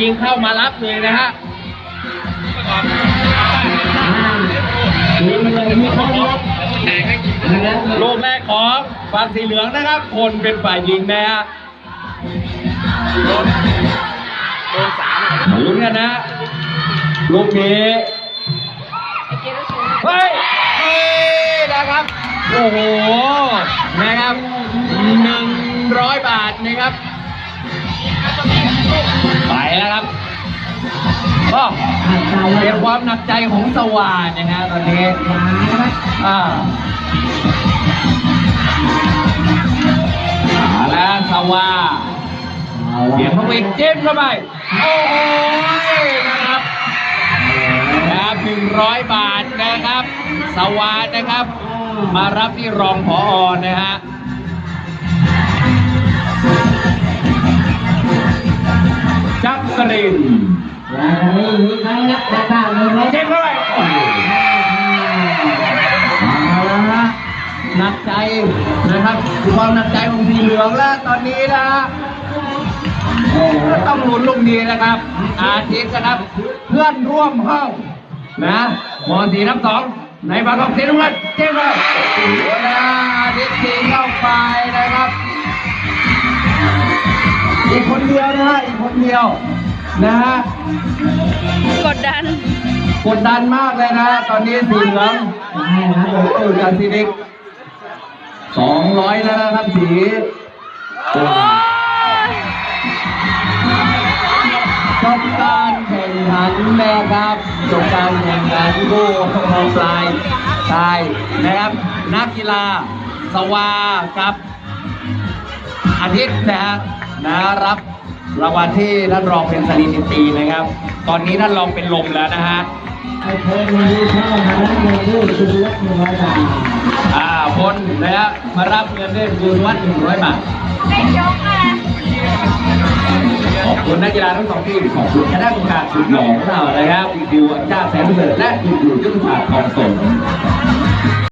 ยิงเข้ามารับเลยนะฮะลูกแรกของฝั่งสีเหลืองนะครับ คนเป็นฝ่ายยิงนะฮะลุ้นกันนะลูกนี้เฮ้ยเฮ้ยนะครับ โอ้โห นะครับหนึ่ง แล้วครับ ก็เป็นความหนักใจของสว่านนะฮะตอนนี้อ่ามาแล้วสว่าเสียงนกหวีดจิ้มเข้าไป โอ้โหนะครับนะครับหนึ่งร้อยบาทนะครับ สวาดนะครับ มารับที่รองผออนะฮะ กรินอย่างนี้มีใครรับแต่ข้าเลยได้เข้าได้เละหนักใจนะครับความหนักใจของสีเหลืองแล้วตอนนี้นะฮะต้องลุ้นลูกนี้นะครับ อาทิตย์นะครับ เพื่อนร่วมห้องนะมอสีนับสองในบาทของสีน้ำเงินเจ๊งเลยโอ้โหนะอาทิตย์สีเข้าไปนะครับ อีกคนเดียวนะฮะอีกคนเดียว นะฮะกดดัน กดดันมากเลยนะ ตอนนี้สีเหลืองตื่นจากสีนิกสองร้อยแล้วนะครับสีโอ้ยจบการแข่งขันนะครับจบการแข่งขันคู่ของปลายชายนะครับ นักกีฬาสวากับอาทิตย์นะฮะนะรับ รางวัลที่ท่านรองเป็นสลินิตีนะครับ ตอนนี้ท่านรองเป็นลมแล้วนะฮะไอ้เธอมาดูเข้ามาแล้วเงินลูกคือวัดหนึ่งร้อยบาทอ่าพลนะฮะมารับเงินด้วยคืนวัดหนึ่งร้อยบาทไม่ยกอะขอบคุณนักกีฬาทั้งสองทีมขอบคุณคณะกรรมการสุดหล่อของเรานะครับคุณดิวจ้าแสนประเสริฐและคุณดิวยุทธศาสตร์ทองสน